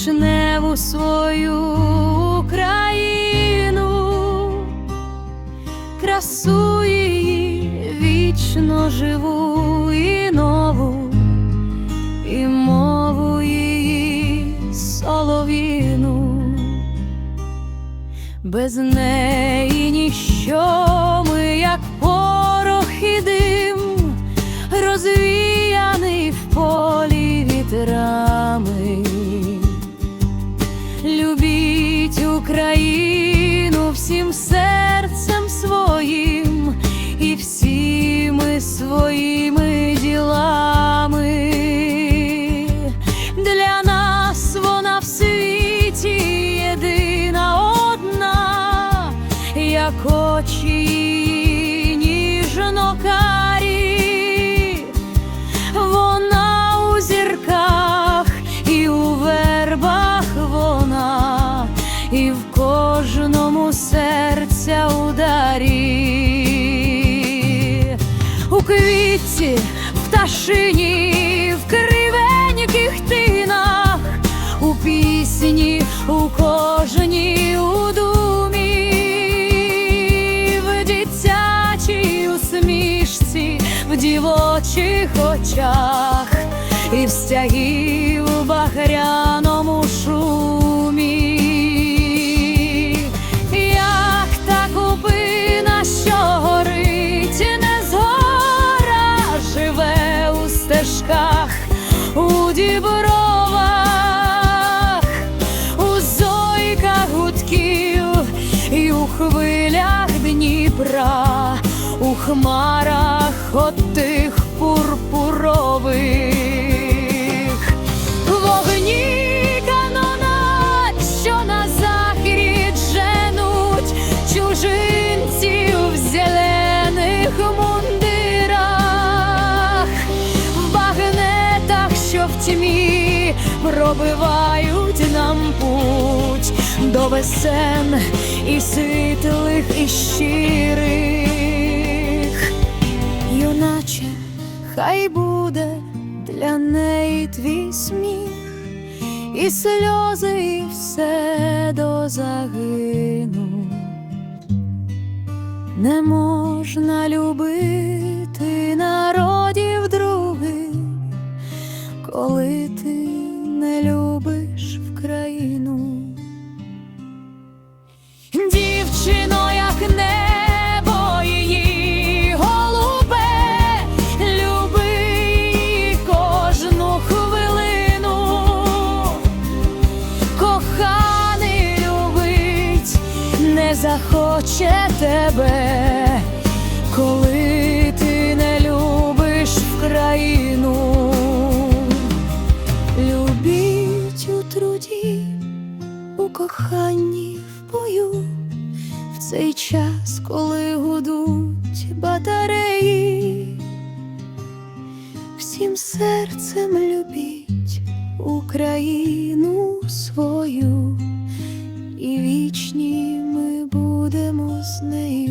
вишневу свою Україну, красу її вічно живу і нову, і мову її солов'їну. Без неї ніщо ми, як порох і дим, розвіяний Любіть Україну всім серцем своїм і всіми своїми ділами. Для нас вона в світі єдина одна, як очі ніжно в в кривеньких тинах, у пісні, у кожній у думі, в дитячій усмішці, в дівочих очах, і в стягів в хвилях Дніпра, у хмарах отих пурпурових. Вогні канонат, що на захід женуть чужинців в зелених мундирах, в багнетах, що в тьмі пробивають нам путь до весен і світлих, і щирих. Юначе, хай буде для неї твій сміх, і сльози, і все до загину. Не можна любити народів других, коли ти не любиш не захоче тебе, коли ти не любиш в країну. Любіть у труді, у коханні в бою, в цей час, коли гудуть батареї, всім серцем любіть Україну свою, і вічні Christmas name.